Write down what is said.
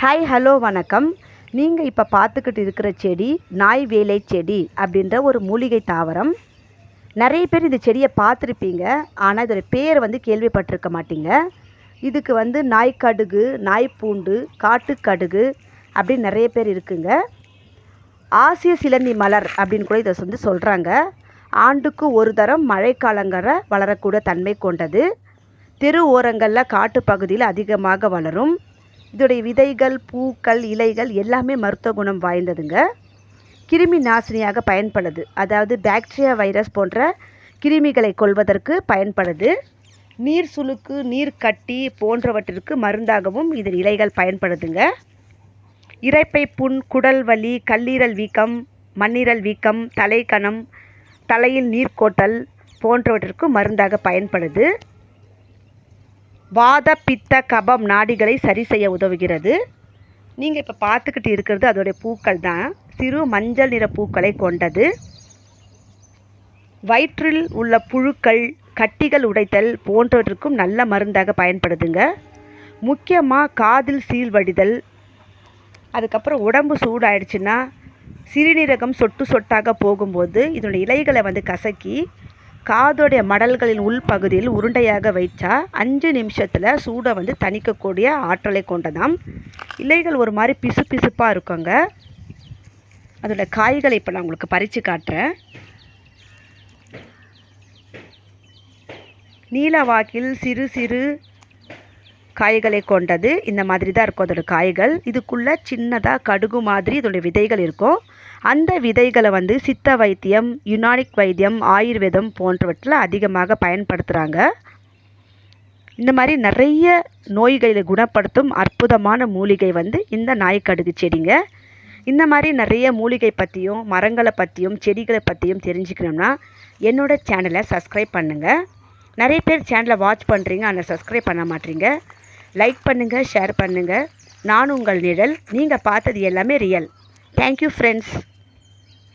Hi hello வணக்கம். நீங்கள் இப்போ பார்த்துக்கிட்டு இருக்கிற செடி நாய் வேலை செடி அப்படின்ற ஒரு மூலிகை தாவரம். நிறைய பேர் இந்த செடியை பார்த்துருப்பீங்க. ஆனால் இதோட பேர் வந்து கேள்விப்பட்டிருக்க மாட்டீங்க. இதுக்கு வந்து நாய் கடுகு நாய் பூண்டு காட்டுக்கடுகு அப்படின்னு நிறைய பேர் இருக்குங்க. ஆசிய சிலந்தி மலர் அப்படின்னு கூட இதை வந்து சொல்கிறாங்க ஆண்டுக்கு ஒரு தரம் மழைக்காலங்கிற வளரக்கூடிய தன்மை கொண்டது. தெரு ஓரங்களில் காட்டு பகுதியில் அதிகமாக வளரும். இதோடைய விதைகள் பூக்கள் இலைகள் எல்லாமே மருத்துவ குணம் வாய்ந்ததுங்க. கிருமி நாசினியாக பயன்படுது. அதாவது பாக்டீரியா வைரஸ் போன்ற கிருமிகளை கொள்வதற்கு பயன்படுது. நீர் சுழுக்கு நீர் கட்டி போன்றவற்றிற்கு மருந்தாகவும் இதன் இலைகள் பயன்படுதுங்க. இறைப்பை புண் குடல் வலி கல்லீரல் வீக்கம் மண்ணீரல் வீக்கம் தலைக்கணம் தலையில் நீர்க்கோட்டல் போன்றவற்றிற்கு மருந்தாக பயன்படுது. வாத பித்த கபம் நாடிகளை சரி செய்ய உதவுகிறது. நீங்கள் இப்போ பார்த்துக்கிட்டு இருக்கிறது அதோடைய பூக்கள் தான். சிறு மஞ்சள் நிற பூக்களை கொண்டது. வயிற்றில் உள்ள புழுக்கள் கட்டிகள் உடைத்தல் போன்றவற்றுக்கும் நல்ல மருந்தாக பயன்படுதுங்க. முக்கியமாக காதில் சீழ்வடிதல் அதுக்கப்புறம் உடம்பு சூடாயிடுச்சுன்னா சிறுநீரகம் சொட்டு சொட்டாக போகும்போது இதனுடைய இலைகளை வந்து கசக்கி காதோடைய மடல்களின் உள்பகுதியில் உருண்டையாக வைச்சா அஞ்சு நிமிஷத்தில் சூடை வந்து தணிக்கக்கூடிய ஆற்றலை கொண்டதாம். இலைகள் ஒரு மாதிரி பிசு பிசுப்பாக இருக்குங்க. அதோட காய்களை இப்போ நான் உங்களுக்கு பறித்து காட்டுறேன். நீல வாக்கில் சிறு சிறு காய்களை கொண்டது. இந்த மாதிரி தான் இருக்கும் அதோடய காய்கள். இதுக்குள்ளே சின்னதாக கடுகு மாதிரி இதோடைய விதைகள் இருக்கும். அந்த விதைகளை வந்து சித்த வைத்தியம் யுனானிக் வைத்தியம் ஆயுர்வேதம் போன்றவற்றில் அதிகமாக பயன்படுத்துகிறாங்க இந்த மாதிரி நிறைய நோய்களை குணப்படுத்தும் அற்புதமான மூலிகை வந்து இந்த நாய்க்கடுகு செடிங்க. இந்த மாதிரி நிறைய மூலிகை பற்றியும் மரங்களை பற்றியும் செடிகளை பற்றியும் தெரிஞ்சுக்கணும்னா என்னோடய சேனலை சப்ஸ்கிரைப் பண்ணுங்கள் நிறைய பேர் சேனலை வாட்ச் பண்ணுறீங்க ஆனால் சப்ஸ்கிரைப் பண்ண மாட்டீங்க. லைக் பண்ணுங்கள் ஷேர் பண்ணுங்கள் நான் உங்கள் நிழல். நீங்கள் பார்த்தது எல்லாமே ரியல். Thank you friends.